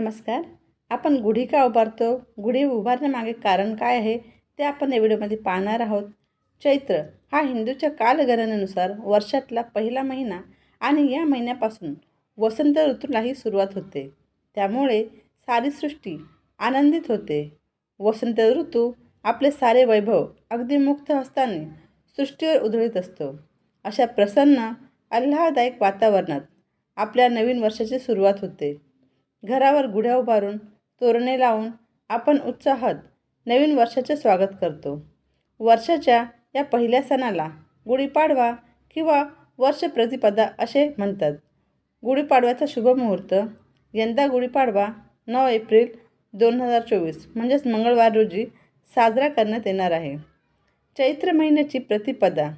नमस्कार. आपण गुढी का उभारतो? गुढी उभारण्यामागे कारण काय आहे? ते आपण या व्हिडिओमध्ये पाहणार आहोत. चैत्र हा हिंदूच्या कालगणनेनुसार वर्षातला पहिला महिना आणि या महिन्यापासून वसंत ऋतूलाही सुरुवात होते. त्यामुळे सारी सृष्टी आनंदित होते. वसंत ऋतू आपले सारे वैभव अगदी मुक्त हस्ताने सृष्टीवर उधळीत असतो. अशा प्रसन्न आल्हाददायक वातावरणात आपल्या नवीन वर्षाची सुरुवात होते. घरावर गुढ्या उभारून तोरणे लावून आपण उत्साहात नवीन वर्षाचे स्वागत करतो. वर्षाच्या या पहिल्या सणाला गुढीपाडवा किंवा वर्ष प्रतिपदा असे म्हणतात. गुढीपाडव्याचा शुभ मुहूर्त यंदा गुढीपाडवा नऊ एप्रिल दोन हजार चोवीस म्हणजेच मंगळवार रोजी साजरा करण्यात येणार आहे. चैत्र महिन्याची प्रतिपदा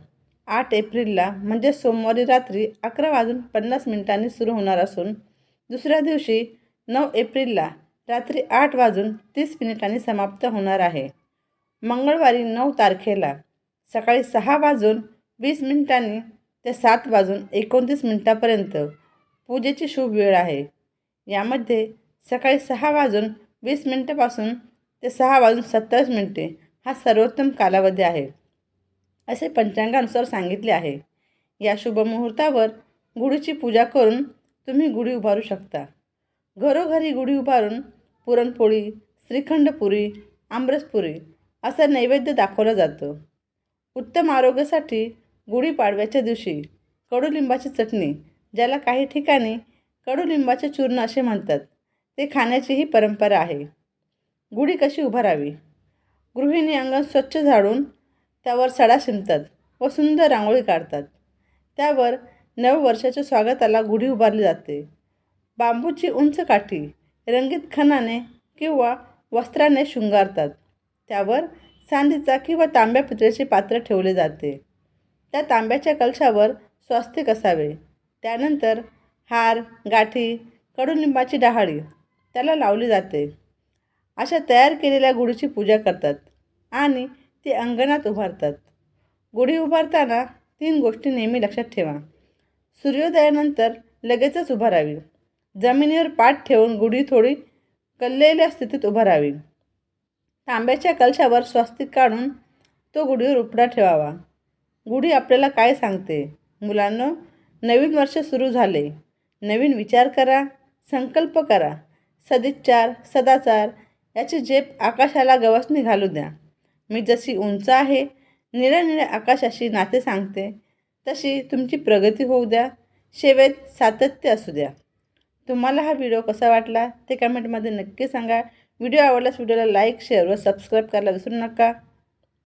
आठ एप्रिलला म्हणजे सोमवारी रात्री अकरा वाजून पन्नास मिनिटांनी सुरू होणार असून दुसऱ्या दिवशी नऊ एप्रिलला रात्री आठ वाजून तीस मिनिटांनी समाप्त होणार आहे. मंगळवारी नऊ तारखेला सकाळी सहा वाजून वीस मिनिटांनी ते सात वाजून एकोणतीस मिनिटापर्यंत पूजेची शुभ वेळ आहे. यामध्ये सकाळी सहा वाजून वीस मिनिटापासून ते सहा वाजून सत्तावीस मिनिटे हा सर्वोत्तम कालावधी आहे. असे पंचांगानुसार सांगितले आहे. या शुभ मुहूर्तावर गुढीची पूजा करून तुम्ही गुढी उभारू शकता. घरोघरी गुढी उभारून पुरणपोळी श्रीखंडपुरी आमरसपुरी असं नैवेद्य दाखवलं जातं. उत्तम आरोग्यासाठी गुढीपाडव्याच्या दिवशी कडुलिंबाची चटणी ज्याला काही ठिकाणी कडुलिंबाचे चूर्ण असे म्हणतात ते खाण्याचीही परंपरा आहे. गुढी कशी उभारावी? गृहिणी अंगण स्वच्छ झाडून त्यावर सडा शिंपतात व सुंदर रांगोळी काढतात. त्यावर नववर्षाच्या स्वागताला गुढी उभारली जाते. बांबूची उंच काठी रंगीत खणाने किंवा वस्त्राने शृंगारतात. त्यावर चांदीचा किंवा तांब्या पित्र्याचे पात्र ठेवले जाते. त्या तांब्याच्या कलशावर स्वास्तिक असावे. त्यानंतर हार गाठी कडुलिंबाची डहाळी त्याला लावली जाते. अशा तयार केलेल्या गुढीची पूजा करतात आणि ती अंगणात उभारतात. गुढी उभारताना तीन गोष्टी नेहमी लक्षात ठेवा. सूर्योदयानंतर लगेचच उभारावी. जमिनीवर पाठ ठेवून गुढी थोडी कललेल्या स्थितीत उभारावी तांब्याच्या कलशावर स्वस्तिक काढून तो गुढीवर उपडा ठेवावा. गुढी आपल्याला काय सांगते? मुलांनो नवीन वर्ष सुरू झाले. नवीन विचार करा संकल्प करा. सदिच्छार सदाचार याची झेप आकाशाला गवसणी घालू द्या. मी जशी उंच आहे निळ्या निळ्या आकाशाशी नाते सांगते तशी तुमची प्रगती होऊ द्या. शेवेत सातत्य असू द्या. तुम्हाला हा व्हिडिओ कसा वाटला ते कमेंटमध्ये नक्की सांगा. व्हिडिओ आवडल्यास व्हिडिओला लाईक शेअर व सबस्क्राईब करायला विसरू नका.